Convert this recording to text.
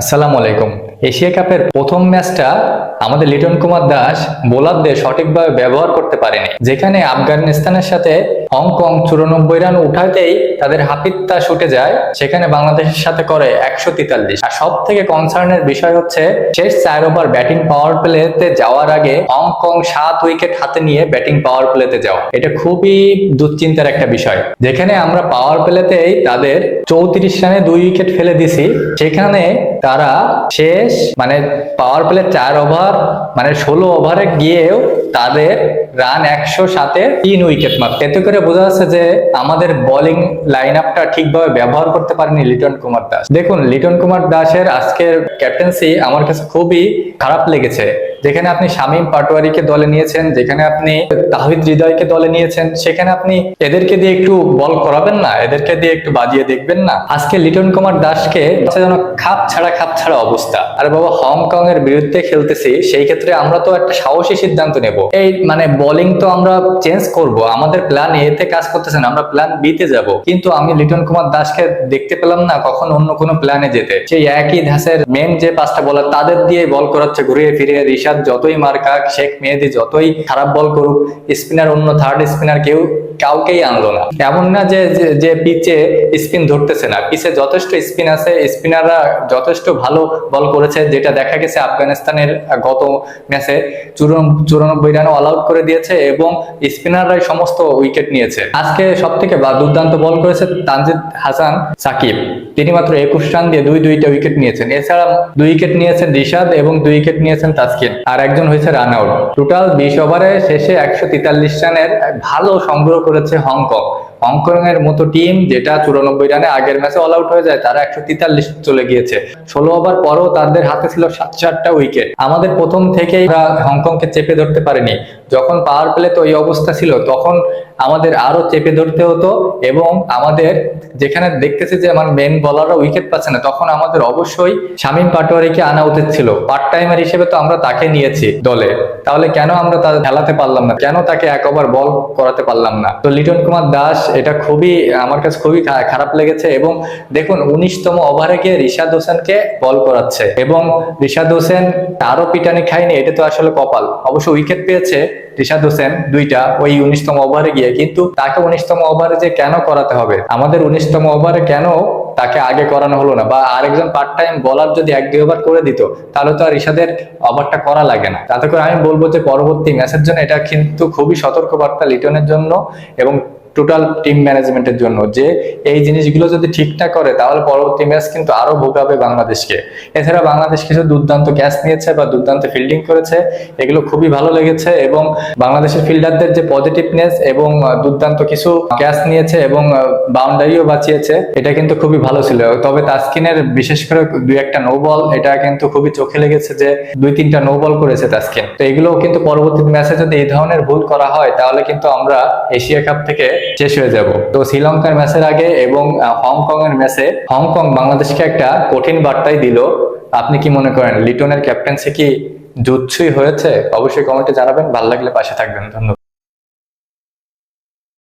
আসসালামু আলাইকুম। এশিয়া কাপের প্রথম ম্যাচটা আমাদের লিটন কুমার দাস বোলারদের সঠিকভাবে ব্যবহার করতে পারেনি। যেখানে আফগানিস্তানের সাথে হংকং চুরানব্বই রান উঠাতেই তাদের হাপিত্তা ছুটে যায়, সেখানে বাংলাদেশের সাথে করে একশো তেতাল্লিশ। আর সব থেকে কনসার্নের বিষয় হচ্ছে, শেষ চার ওভার ব্যাটিং পাওয়ার প্লেতে যাওয়ার আগে হংকং সাত উইকেট হাতে নিয়ে ব্যাটিং পাওয়ার প্লেতে যাওয়া। এটা খুবই দুশ্চিন্তার একটা বিষয়। যেখানে আমরা পাওয়ার প্লেতেই তাদের চৌত্রিশ রানে দুই উইকেট ফেলে দিছি, সেখানে তারা শেষ মানে পাওয়ার প্লে চার ওভার মানে ষোলো ওভারে গিয়েও তাদের রান একশো সাতে তিন উইকেট মার এতে করে বোঝা যাচ্ছে যে আমাদের বোলিং লাইন আপটা ঠিকভাবে ব্যবহার করতে পারেনি লিটন কুমার দাস। দেখুন, লিটন কুমার দাসের আজকের ক্যাপ্টেন্সি আমার কাছে খুবই খারাপ লেগেছে। যেখানে আপনি শামীম পাটোয়ারিকে দলে নিয়েছেন, যেখানে আপনি তাহিদ হৃদয়কে দলে নিয়েছেন, সেখানে আপনি এদেরকে দিয়ে একটু বল করাবেন না, এদেরকে দিয়ে একটু বাজিয়ে দেখবেন না? আজকে লিটন কুমার দাসকে যেন খাপ ছাড়া খাপ ছাড়া অবস্থা। আর বাবা হংকং এর বিরুদ্ধে খেলতেছি, সেই ক্ষেত্রে আমরা তো একটা সাহসী সিদ্ধান্ত নেব। এই মানে বোলিং তো আমরা চেঞ্জ করব, আমাদের প্ল্যান এ তে কাজ করতেছে না, আমরা প্ল্যান বি তে যাব। কিন্তু আমি লিটন কুমার দাসকে দেখতে পেলাম না, কখন অন্য কোনো প্ল্যানে যেতে। সেই একই ধাসের মেন যে পাঁচটা বলার তাদের দিয়ে বল করাচ্ছে, ঘুরিয়ে ফিরিয়ে রিশাদ যতই মার খাক শেখ মেহেদি যতই খারাপ বল করুক স্পিনার অন্য থার্ড স্পিনার কেউ কাউকেই আনলো না। এমন না যে, যে- পিচে স্পিন ধরতেছে না। পিচে যথেষ্ট স্পিন আছে, স্পিনাররা যথেষ্ট ভালো বল করেছে, যেটা দেখা গেছে আফগানিস্তানের গত ম্যাচে। চুরানব্বই রান অল আউট করে দিয়েছে এবং স্পিনাররাই সমস্ত উইকেট নিয়েছে। আজকে সব থেকে দুর্দান্ত বল করেছে তানজিদ হাসান সাকিব। তিনি মাত্র একুশ রান দিয়ে দুই, দুইটা উইকেট নিয়েছেন। এছাড়া দুই উইকেট নিয়েছেন রিশাদ এবং দুই উইকেট নিয়েছেন তাসকিন। আর একজন হয়েছে রান আউট। টোটাল বিশ ওভারে শেষে একশো তেতাল্লিশ রানের ভালো সংগ্রহ করেছে হংকং। হংকং এর মতো টিম যেটা চুরানব্বই রানে আগের ম্যাচে অল আউট হয়ে যায়, তারা একশো তেতাল্লিশ চলে গিয়েছে। ষোলো ওভার পরও তাদের হাতে ছিল সাত চারটা উইকেট আমাদের প্রথম থেকেই হংকংকে চেপে ধরতে পারেনি। যখন পাওয়ার প্লে তো এই অবস্থা ছিল, তখন আমাদের আরও চেপে ধরতে হতো এবং আমাদের যেখানে দেখতেছি যে আমার মেন বলাররা উইকেট পাচ্ছে না, তখন আমাদের অবশ্যই শামীম পাটোয়ারিকে আনা উচিত ছিল। পার্ট টাইমার হিসেবে তো আমরা তাকে নিয়েছি দলে। তাহলে কেন আমরা তাদের খেলাতে পারলাম না? কেন তাকে এক ওভার বল করাতে পারলাম না? তো লিটন কুমার দাস, এটা খুবই, আমার কাছে খুবই খারাপ লেগেছে এবং দেখুন, উনিশতম ওভারে গিয়ে রিশাদ হোসেনকে বল করাচ্ছে এবং রিশাদ হোসেন তারও পিটানি খায়নি এটা তো আসলে কপাল। অবশ্য উইকেট পেয়েছে রিশাদ হোসেন দুইটা ওই উনিশতম ওভারে গিয়ে, কিন্তু তাকে উনিশতম ওভারে যে কেন করাতে হবে? আমাদের উনিশতম ওভারে কেন তাকে আগে করানো হলো না? বা আরেকজন পার্ট টাইম বলার যদি এক, দুই ওভার করে দিত, তাহলে তো আর রিশাদের ওভারটা করা লাগে না। তাতে করে আমি বলব যে পরবর্তী ম্যাচের জন্য এটা কিন্তু খুবই সতর্কবার্তা লিটনের জন্য এবং টোটাল টিম ম্যানেজমেন্টের জন্য যে এই জিনিসগুলো যদি ঠিক না করে, তাহলে পরবর্তী ম্যাচ কিন্তু আরও ভোগাবে বাংলাদেশকে। এছাড়া বাংলাদেশ কিছু দুর্দান্ত ক্যাচ নিয়েছে বা দুর্দান্ত ফিল্ডিং করেছে, এগুলো খুবই ভালো লেগেছে এবং বাংলাদেশের ফিল্ডারদের যে পজিটিভনেস এবং দুর্দান্ত কিছু ক্যাচ নিয়েছে এবং বাউন্ডারিও বাঁচিয়েছে, এটা কিন্তু খুবই ভালো ছিল। তবে তাসকিনের বিশেষ করে দুই একটা নো বল এটা কিন্তু খুবই চোখে লেগেছে যে দুই তিনটা নো বল করেছে তাসকিন। তো এগুলো কিন্তু পরবর্তী ম্যাচে যদি এই ধরনের ভুল করা হয়, তাহলে কিন্তু আমরা এশিয়া কাপ থেকে শেষ হয়ে যাব। তো শ্রীলঙ্কার ম্যাচের আগে এবং হংকং এর ম্যাচে হংকং বাংলাদেশকে একটা কঠিন বার্তাই দিল। আপনি কি মনে করেন, লিটনের ক্যাপ্টেন্সি কি জুৎসই হয়েছে? অবশ্যই কমেন্টে জানাবেন। ভালো লাগলে পাশে থাকবেন। ধন্যবাদ।